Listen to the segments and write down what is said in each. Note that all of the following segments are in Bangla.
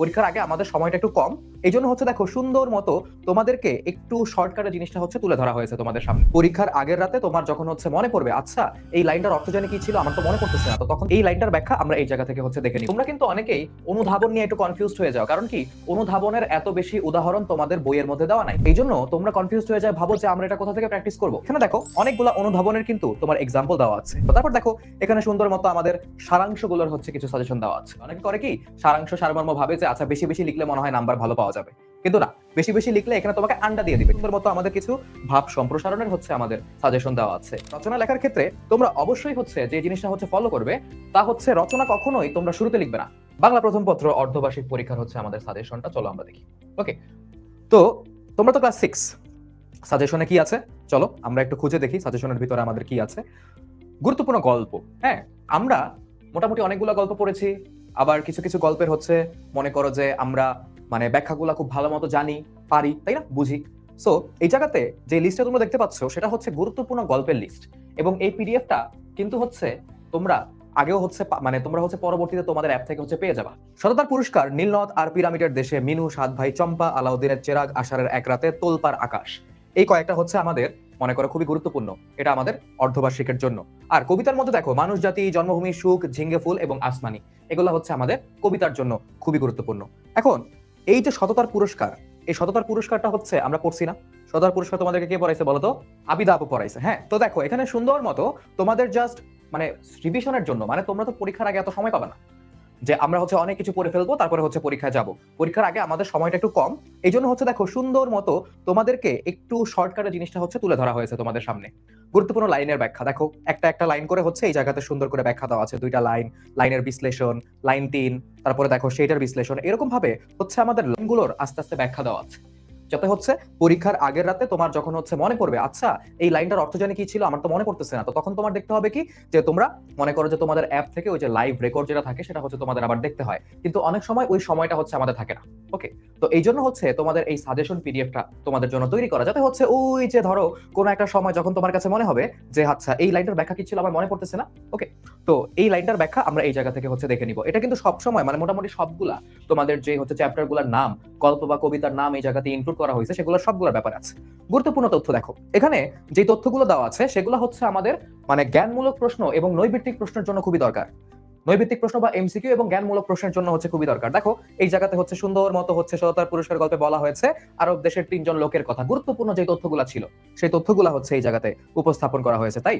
পরীক্ষার আগে আমাদের সময়টা একটু কম। এই জন্য হচ্ছে দেখো, সুন্দর মতো তোমাদেরকে একটু শর্টকাটে জিনিসটা হচ্ছে তুলে ধরা হয়েছে তোমাদের সামনে। পরীক্ষার আগের রাতে তোমার যখন হচ্ছে মনে পড়বে আচ্ছা এই লাইনটার অর্থ জানি কি ছিল? আমার তো মনে পড়তেছে না। তো তখন এই লাইনটার ব্যাখ্যা আমরা এই জায়গা থেকে হচ্ছে দেখে নিই। তোমরা কিন্তু অনেকেই অনুধাবন নিয়ে একটু কনফিউজড হয়ে যাও, কারণ কি অনুধাবনের এত বেশি উদাহরণ তোমাদের বইয়ের মধ্যে দেওয়া নাই। এই জন্য তোমরা কনফিউজড হয়ে যায়, ভাবো যে আমরা এটা কোথা থেকে প্র্যাকটিস করব। এখানে দেখো, অনেকগুলো অনুধাবনের কিন্তু তোমার এক্সাম্পল দেওয়া আছে। তারপর দেখো, এখানে সুন্দর মতো আমাদের সারাংশগুলোর হচ্ছে কিছু সাজেশন দেওয়া আছে। অনেকে করে কি, সারাংশ সারমর্ম ভাবে যে আচ্ছা বেশি বেশি লিখলে মনে হয় নাম্বার ভালো পাওয়া যাবে। কিন্তু না, বেশি বেশি লিখলে এখানে তোমাকে আন্ডা দিয়ে দিবে। সুন্দর মতো আমাদের কিছু ভাব সম্প্রসারণের হচ্ছে আমাদের সাজেশন দেওয়া আছে। রচনা লেখার ক্ষেত্রে তোমরা অবশ্যই হচ্ছে যে জিনিসটা হচ্ছে ফলো করবে, তা হচ্ছে রচনা কখনোই তোমরা শুরুতে লিখবে না। বাংলা প্রথম পত্র, অর্ধবার্ষিক পরীক্ষার হচ্ছে আমাদের সাজেশনটা চলো আমরা দেখি। ওকে তো, তোমরা তো ক্লাস সিক্স সাজেশনে কি আছে? চলো, আমরা একটু খুঁজে দেখি সাজেশনের ভিতরে আমাদের কি আছে। গুরুত্বপূর্ণ গল্প। হ্যাঁ আমরা মোটামুটি অনেকগুলো গল্প পড়েছি। আবার কিছু কিছু গল্পের হচ্ছে, মনে করো যে আমরা মানে ব্যাখ্যাগুলো খুব ভালো মতো জানি, পারি, তাই না? বুঝি। সো এই জায়গাতে যে লিস্টটা তোমরা দেখতে পাচ্ছ, সেটা হচ্ছে গুরুত্বপূর্ণ গল্পের লিস্ট এবং এই পিডিএফটা কিন্তু হচ্ছে তোমরা আগেও হচ্ছে মানে তোমরা হচ্ছে পরবর্তীতে তোমাদের অ্যাপ থেকে হচ্ছে পেয়ে যাবা। সততার পুরস্কার, নীলনদ আর পিরামিডের দেশে মিনু, সাত ভাই, চম্পা, আলাউদ্দিনের চেরাগ, আষাঢ়ের এক রাতে তোলপার আকাশ। এই কয়েকটা হচ্ছে আমাদের মনে করো খুবই গুরুত্বপূর্ণ। এটা আমাদের অর্ধবার্ষিকের জন্য। আর কবিতার মধ্যে দেখো, মানুষ, জাতি, জন্মভূমি, সুখ, ঝিঙ্গে ফুল এবং আসমানি, এগুলো হচ্ছে আমাদের কবিতার জন্য খুবই গুরুত্বপূর্ণ। এখন, এই যে সততার পুরস্কার, এই সততার পুরস্কারটা হচ্ছে আমরা পড়ছি না। সততার পুরস্কার তোমাদেরকে কে পড়াইছে বলো তো আবিদা আপু পড়াইছে হ্যাঁ? তো দেখো, এখানে সুন্দর মতো তোমাদের জাস্ট মানে রিভিশনের জন্য মানে তোমরা তো পরীক্ষার আগে এত সময় পাবে না। যে আমরা হচ্ছে অনেক কিছু পড়ে ফেলব, তারপরে হচ্ছে পরীক্ষায় যাব। পরীক্ষার আগে আমাদের সময়টা একটু কম। এই জন্য হচ্ছে দেখো, সুন্দর মতো তোমাদেরকে একটু শর্টকাটে জিনিসটা হচ্ছে তুলে ধরা হয়েছে তোমাদের সামনে। গুরুত্বপূর্ণ লাইনের ব্যাখ্যা। দেখো, একটা একটা লাইন করে হচ্ছে এই জায়গাতে সুন্দর করে ব্যাখ্যা দেওয়া আছে। দুইটা লাইন, লাইনের বিশ্লেষণ, লাইন তিন, তারপরে দেখো সেইটার বিশ্লেষণ। এরকম ভাবে হচ্ছে আমাদের লাইনগুলোর আস্তে আস্তে ব্যাখ্যা দেওয়া আছে। যাতে হচ্ছে পরীক্ষার আগের রাতে তোমার যখন হচ্ছে মনে পড়বে আচ্ছা এই লাইনটার অর্থ জানি কি ছিল? আমার তো মনে পড়তেছে না। তো তখন তোমার দেখতে হবে কি? যে তোমরা মনে করো যে তোমাদের অ্যাপ থেকে ওই যে লাইভ রেকর্ড যেটা থাকে, সেটা হচ্ছে তোমাদের আবার দেখতে হয়। কিন্তু অনেক সময় ওই সময়টা হচ্ছে আমাদের থাকে না। ওকে তো এই জন্য হচ্ছে তোমাদের এই সাজেশন পিডিএফটা তোমাদের জন্য তৈরি করা। যাতে হচ্ছে ওই যে ধরো, কোনো একটা সময় যখন তোমার কাছে মনে হবে যে আচ্ছা এই লাইনটার ব্যাখ্যা কি ছিল? আমার মনে পড়তেছে না? ওকে তো এই লাইনটার ব্যাখ্যা আমরা এই জায়গা থেকে হচ্ছে দেখে নিব। এটা কিন্তু সব সময় মানে মোটামুটি সবগুলা তোমাদের যে হচ্ছে চ্যাপ্টারগুলার নাম, গল্প বা কবিতার নাম এই জায়গাতে ইনক্লুড করা হয়েছে, সেগুলো সবগুলোর ব্যাপার আছে। গুরুত্বপূর্ণ তথ্য দেখো। এখানে যে তথ্যগুলো দেওয়া আছে, সেগুলো হচ্ছে আমাদের মানে জ্ঞানমূলক প্রশ্ন এবং নৈবিত্তিক প্রশ্নের জন্য খুবই দরকার। নৈবিত্তিক প্রশ্ন বা এমসিকিউ এবং জ্ঞানমূলক প্রশ্নের জন্য হচ্ছে খুবই দরকার। দেখো, এই জায়গাতে হচ্ছে সুন্দর মতো হচ্ছে সততার পুরস্কার গল্পে বলা হয়েছে, আরব দেশের তিনজন লোকের কথা। গুরুত্বপূর্ণ যে তথ্যগুলো ছিল, সেই তথ্যগুলো হচ্ছে এই জায়গাতে উপস্থাপন করা হয়েছে, তাই?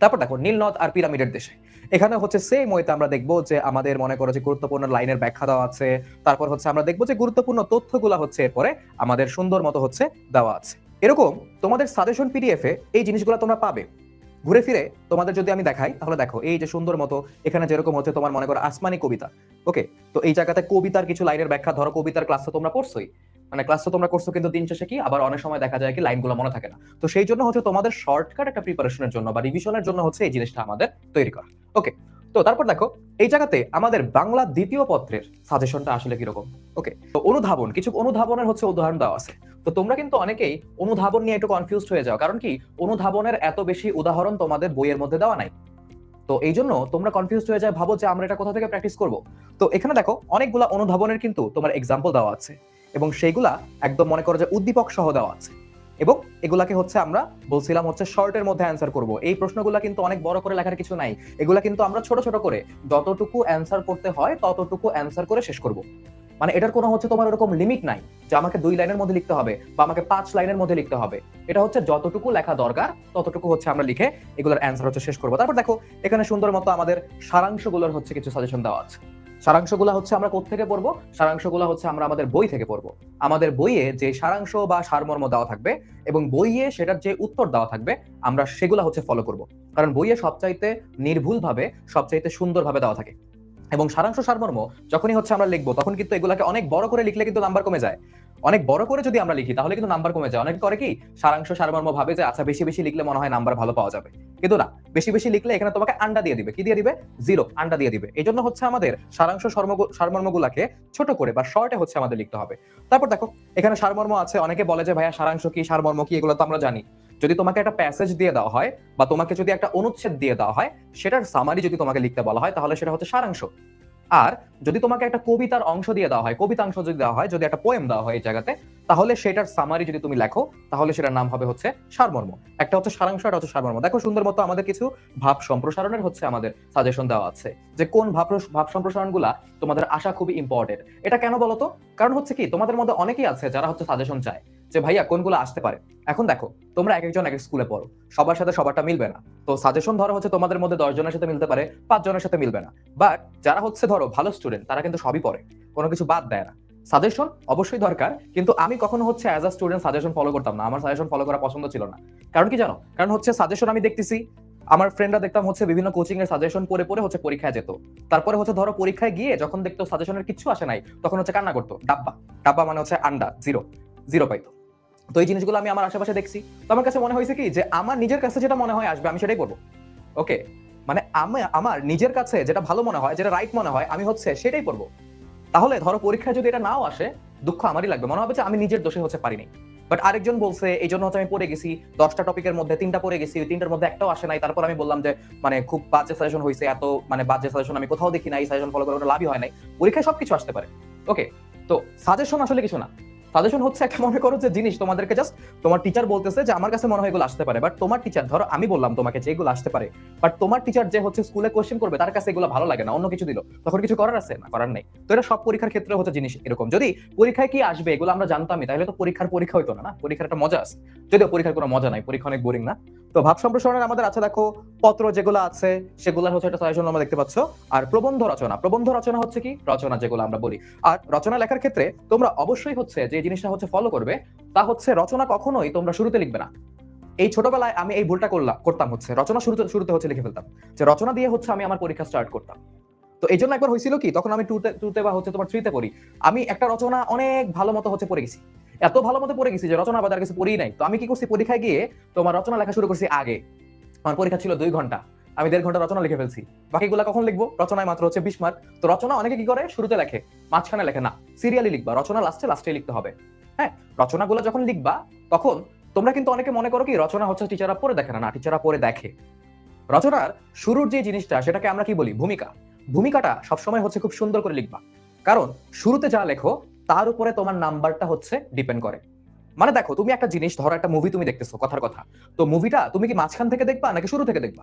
তারপর দেখো নীলনদ আর পিরামিডের দেশে। এখানে হচ্ছে সেম ওয়েতে আমরা দেখব যে আমাদের মনে করো যে গুরুত্বপূর্ণ লাইনের ব্যাখ্যা দেওয়া আছে। তারপর হচ্ছে আমরা দেখব যে গুরুত্বপূর্ণ তথ্যগুলো হচ্ছে এরপরে আমাদের সুন্দর মতো হচ্ছে দেওয়া আছে। এরকম তোমাদের সাজেশন পিডিএফ এই জিনিসগুলো তোমরা পাবে। ঘুরে ফিরে তোমাদের যদি আমি দেখাই, তাহলে দেখো এই যে সুন্দর মতো এখানে যেরকম হচ্ছে তোমার মনে করো আসমানি কবিতা। ওকে তো এই জায়গাতে কবিতার কিছু লাইনের ব্যাখ্যা, ধরো কবিতার ক্লাস তো তোমরা পড়ছোই। মানে ক্লাস তো তোমরা করছ, কিন্তু দিন শেষে কি আবার অনেক সময় দেখা যায় কি লাইনগুলো মনে থাকে না। তো সেই জন্য হচ্ছে তোমাদের শর্টকাট একটা প্রিপারেশনের জন্য বা রিভিশনের জন্য হচ্ছে এই জিনিসটা আমাদের তৈরি করা। ওকে তো তারপর দেখো, এই জায়গাতে আমাদের বাংলা দ্বিতীয় পত্রের সাজেশনটা আসলে কীরকম? ওকে তো অনুধাবন, কিছু অনুধাবনের হচ্ছে উদাহরণ দেওয়া আছে। তো তোমরা কিন্তু অনেকেই অনুধাবন নিয়ে একটু কনফিউজড হয়ে যাও, কারণ কি অনুধাবনের এত বেশি উদাহরণ তোমাদের বইয়ের মধ্যে দেওয়া নাই। তো এই জন্য তোমরা কনফিউজ হয়ে যায়, ভাবো যে আমরা এটা কোথা থেকে প্র্যাকটিস করব? তো এখানে দেখো, অনেকগুলা অনুধাবনের কিন্তু তোমার এক্সাম্পল দেওয়া আছে। এবং সেইগুলা একদম মনে করো যে উদ্দীপক সহ দেওয়া আছে। এবং এগুলাকে হচ্ছে আমরা বলছিলাম হচ্ছে শর্টের মধ্যে অ্যান্সার করব। এই প্রশ্নগুলা কিন্তু অনেক বড় করে লেখার কিছু নাই। এগুলা কিন্তু আমরা ছোট ছোট করে যতটুকু অ্যান্সার করতে হয় ততটুকু অ্যান্সার করে শেষ করব। মানে এটার কোনো হচ্ছে তোমার ওরকম লিমিট নাই যে আমাকে দুই লাইনের মধ্যে লিখতে হবে বা আমাকে পাঁচ লাইনের মধ্যে লিখতে হবে। এটা হচ্ছে যতটুকু লেখা দরকার ততটুকু হচ্ছে আমরা লিখে এগুলোর অ্যান্সার হচ্ছে শেষ করব। তারপর দেখো, এখানে সুন্দর মতো আমাদের সারাংশগুলোর হচ্ছে কিছু সাজেশন দেওয়া আছে। সারাংশগুলো হচ্ছে আমরা কোথেকে পড়ব? সারাংশগুলো হচ্ছে আমরা আমাদের বই থেকে পড়ব। আমাদের বইয়ে যে সারাংশ বা সারমর্ম দেওয়া থাকবে এবং বইয়ে সেটার যে উত্তর দেওয়া থাকবে, আমরা সেগুলো হচ্ছে ফলো করব। কারণ বইয়ে সবচাইতে নির্ভুলভাবে, সবচাইতে সুন্দরভাবে দেওয়া থাকে। এবং সারাংশ, সারমর্ম যখনই হচ্ছে আমরা লিখব, তখন কিন্তু এগুলাকে অনেক বড় করে লিখলে কিন্তু নাম্বার কমে যায়। অনেক বড় করে যদি আমরা লিখি, তাহলে কিন্তু নাম্বার কমে যায়। অনেক করে কি, সারাংশ, সারমর্ম ভাবে যে আচ্ছা বেশি বেশি লিখলে মনে হয় নাম্বার ভালো পাওয়া যাবে। কিন্তু না, বেশি বেশি লিখলে এখানে তোমাকে আন্ডা দিয়ে দিবে। কি দিয়ে দিবে? জিরো আন্ডা দিয়ে দিবে। এই জন্য হচ্ছে আমাদের সারাংশ সারমর্মগুলাকে ছোট করে বা শর্টে হচ্ছে আমাদের লিখতে হবে। তারপর দেখো, এখানে সারমর্ম আছে, অনেকে বলে যে, ভাইয়া, সারাংশ কি, সারমর্ম কি, এগুলো তো আমরা জানি। যদি তোমাকে একটা প্যাসেজ দিয়ে দেওয়া হয় বা তোমাকে যদি একটা অনুচ্ছেদ দিয়ে দেওয়া হয়, সেটার সামারি যদি তোমাকে লিখতে বলা হয়, তাহলে সেটা হচ্ছে সারাংশ। আর যদি তোমাকে একটা কবিতার অংশ দিয়ে দেওয়া হয় কবিতা অংশ যদি দেওয়া হয়, যদি একটা পোয়েম দেওয়া হয় এই জায়গাতে, তাহলে সেটার সামারি যদি তুমি লেখো, তাহলে সেটার নাম হবে হচ্ছে সারমর্ম। একটা হচ্ছে সারাংশ একটা হচ্ছে সারমর্ম। দেখো সুন্দর মতো আমাদের কিছু ভাব সম্প্রসারণের হচ্ছে আমাদের সাজেশন দেওয়া আছে যে কোন ভাব ভাব সম্প্রসারণগুলা তোমাদের আশা খুবই ইম্পর্টেন্ট এটা কেন বলতো? কারণ হচ্ছে কি, তোমাদের মধ্যে অনেকেই আছে যারা হচ্ছে সাজেশন চায়। যে, ভাইয়া, কোনগুলো আসতে পারে? এখন দেখো, তোমরা এক একজন এক স্কুলে পড়ো। সবার সাথে সবারটা মিলবে না। তো সাজেশন ধরো হচ্ছে তোমাদের মধ্যে দশ জনের সাথে মিলতে পারে পাঁচ জনের সাথে মিলবে না। বাট যারা হচ্ছে ধরো ভালো স্টুডেন্ট তারা কিন্তু সবই পড়ে। কোনো কিছু বাদ দেয় না। সাজেশন অবশ্যই দরকার, কিন্তু আমি কখনো হচ্ছে as a student suggestion follow করতাম না। আমার সাজেশন ফলো করা পছন্দ ছিল না। কারণ কি জানো? কারণ হচ্ছে সাজেশন আমি দেখতেছি, আমার ফ্রেন্ডরা দেখতাম হচ্ছে বিভিন্ন কোচিং এর সাজেশন পড়ে পড়ে হচ্ছে পরীক্ষায় যেত। তারপরে হচ্ছে ধরো পরীক্ষায় গিয়ে যখন দেখতো সাজেশনের কিছু আসে নাই, তখন হচ্ছে কান্না করতো। ডাব্বা। ডাব্বা মানে হচ্ছে আন্ডা জিরো জিরো পাইতো। তো এই জিনিসগুলো আমি আমার আশেপাশে দেখছি। তো আমার কাছে মনে হয়েছে কি যে আমার নিজের কাছে যেটা মনে হয় আসবে, আমি সেটাই করব। ওকে? মানে আমি, আমার নিজের কাছে যেটা ভালো মনে হয়, যেটা রাইট মনে হয়, আমি হচ্ছে সেটাই করব। তাহলে ধরো পরীক্ষায় যদি এটা নাও আসে, দুঃখ আমারই লাগবে। মনে হবে যে আমি নিজের দোষে হচ্ছে পারিনি। বাট আরেকজন বলছে, এই জন্য হচ্ছে আমি পড়ে গেছি, দশটা টপিকের মধ্যে তিনটা পড়ে গেছি, ওই তিনটার মধ্যে একটাও আসে নাই। তারপর আমি বললাম যে মানে খুব বাজে সাজেশন হয়েছে, এত মানে বাজে সাজেশন আমি কোথাও দেখি না এই সাজেশন ফলো করে লাভই হয় নাই। পরীক্ষায় সবকিছু আসতে পারে। ওকে? তো সাজেশন আসলে কিছু না। সাজেশন হচ্ছে একটা, মনে করো যে জিনিস তোমাদেরকে জাস্ট তোমার টিচার বলতেছে যে আমার কাছে মনে হয় এগুলো আসতে পারে। বাট তোমার টিচার ধরো আমি বললাম তোমাকে যে এগুলো আসতে পারে। বাট তোমার টিচার যে হচ্ছে স্কুলে কোশ্চেন করবে, তার কাছে এগুলো ভালো লাগে না, অন্য কিছু দিল। তখন কিছু করার আছে? না, করার নেই। তো এটা সব পরীক্ষার ক্ষেত্রে হচ্ছে জিনিস এরকম। যদি পরীক্ষায় কি আসবে, এগুলো আমরা জানতামই, তাহলে তো পরীক্ষার পরীক্ষা হইতো না না? পরীক্ষার একটা মজা আছে। যদিও পরীক্ষার কোনো মজা নাই, পরীক্ষা অনেক বোরিং না? তো ভাব সম্প্রসারণের আমাদের আছে, দেখো, পত্র যেগুলো আছে, সেগুলোর হচ্ছে একটা সাজেশন আমরা দেখতে পাচ্ছ। আর প্রবন্ধ রচনা প্রবন্ধ রচনা হচ্ছে কি? রচনা যেগুলো আমরা বলি। আর রচনা লেখার ক্ষেত্রে তোমরা অবশ্যই হচ্ছে যে জিনিসটা হচ্ছে ফলো করবে, তা হচ্ছে রচনা কখনোই তোমরা শুরুতে লিখবে না। এই ছোটবেলায় আমি এই ভুলটা করলাম করতাম হচ্ছে। রচনা শুরুতে শুরুতে হচ্ছে লিখে ফেলতাম। যে রচনা দিয়ে হচ্ছে আমি আমার পরীক্ষা স্টার্ট করতাম। তো এই জন্য একবার হয়েছিল কি? তখন আমি টুতে টুতে বা হচ্ছে তোমার থ্রিতে পড়ি। আমি একটা রচনা অনেক ভালো মতো হচ্ছে পড়ে গেছি। এত ভালো মতো পড়ে গেছি যে রচনা বাজার কিছু পড়ি নাই। তো আমি কি করছি? পরীক্ষায় গিয়ে তোমার রচনা লেখা শুরু করছি আগে। আমার পরীক্ষা ছিল দুই ঘণ্টা। আমি দেড় ঘণ্টা রচনা লিখে ফেলছি। বাকিগুলো কখন লিখব? রচনায় মাত্র হচ্ছে বিশ মার্ক তো রচনা অনেকে কি করে? শুরুতে লেখে, মাঝখানে লেখে। না সিরিয়ালি লিখবা। রচনা লাস্টে লাস্টে লিখতে হবে। হ্যাঁ রচনাগুলো যখন লিখবা, তখন তোমরা কিন্তু অনেকে মনে করো কি, রচনা হচ্ছে টিচাররা পড়ে দেখে না। না টিচাররা পড়ে দেখে। রচনার শুরুর যে জিনিসটা, সেটাকে আমরা কি বলি? ভূমিকা। ভূমিকাটা সবসময় হচ্ছে খুব সুন্দর করে লিখবা। কারণ শুরুতে যা লেখো তার উপরে তোমার নাম্বারটা হচ্ছে ডিপেন্ড করে। মানে দেখো, তুমি একটা জিনিস, ধরো একটা মুভি তুমি দেখতেছো, কথার কথা। তো মুভিটা তুমি কি মাঝখান থেকে দেখবা নাকি শুরু থেকে দেখবা?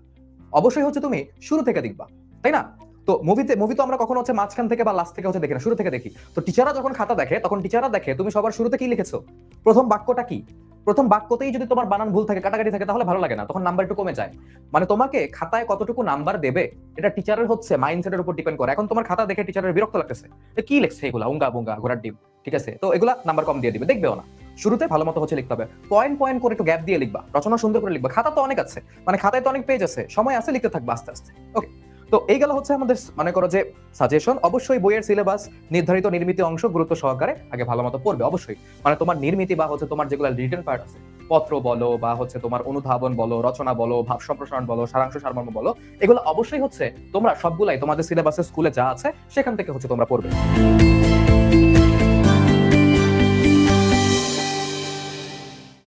অবশ্যই হচ্ছে তুমি শুরু থেকে দেখবা, তাই না? তো মুভিতে মুভি তো আমরা কখনো হচ্ছে মাঝখান থেকে বা লাস্ট থেকে হচ্ছে দেখি না, শুরু থেকে দেখি। তো টিচাররা যখন খাতা দেখে, তখন টিচাররা দেখে, তুমি সবার শুরুতে কি লিখেছো? প্রথম বাক্যটা কি? প্রথম বাক্যতেই যদি তোমার বানান ভুল থাকে, কাটাকাটি থাকে, তাহলে ভালো লাগে না, তখন নাম্বার একটু কমে যায়। মানে তোমাকে খাতায় কতটুকু নাম্বার দেবে, এটা টিচারের হচ্ছে মাইন্ডসেটের উপর ডিপেন্ড করে। এখন তোমার খাতা দেখে টিচারের বিরক্ত লাগতেছে কি লিখছে এগুলা? উঙ্গা বুঙ্গা, ঘোড়ার ডিম, ঠিক আছে? তো এগুলা নাম্বার কম দিয়ে দিবে, দেখবেও না। শুরুতে ভালো মতো হচ্ছে লিখতে হবে। পয়েন্ট পয়েন্ট করে একটু গ্যাপ দিয়ে লিখবা, রচনা সুন্দর করে লিখবা। খাতা তো অনেক আছে মানে খাতায় তো অনেক পেজ আছে, সময় আছে, লিখতে থাকবে আস্তে আস্তে। ওকে তো এই গেল হচ্ছে আমাদের মনে করো যে সাজেশন অবশ্যই বইয়ের সিলেবাস নির্ধারিত নির্মিত অংশ গুরুত্ব সহকারে আগে ভালো মতো পড়বে, অবশ্যই। মানে তোমার নির্মিতি বা হচ্ছে তোমার যেগুলো রিটার্ন পার্ট আছে, পত্র বলো বা হচ্ছে তোমার অনুধাবন বলো, রচনা বলো, ভাব সম্প্রসারণ বলো, সারাংশ সারমর্ম বলো, এগুলো অবশ্যই হচ্ছে তোমরা সবগুলাই তোমাদের সিলেবাসের স্কুলে যা আছে, সেখান থেকে হচ্ছে তোমরা পড়বে।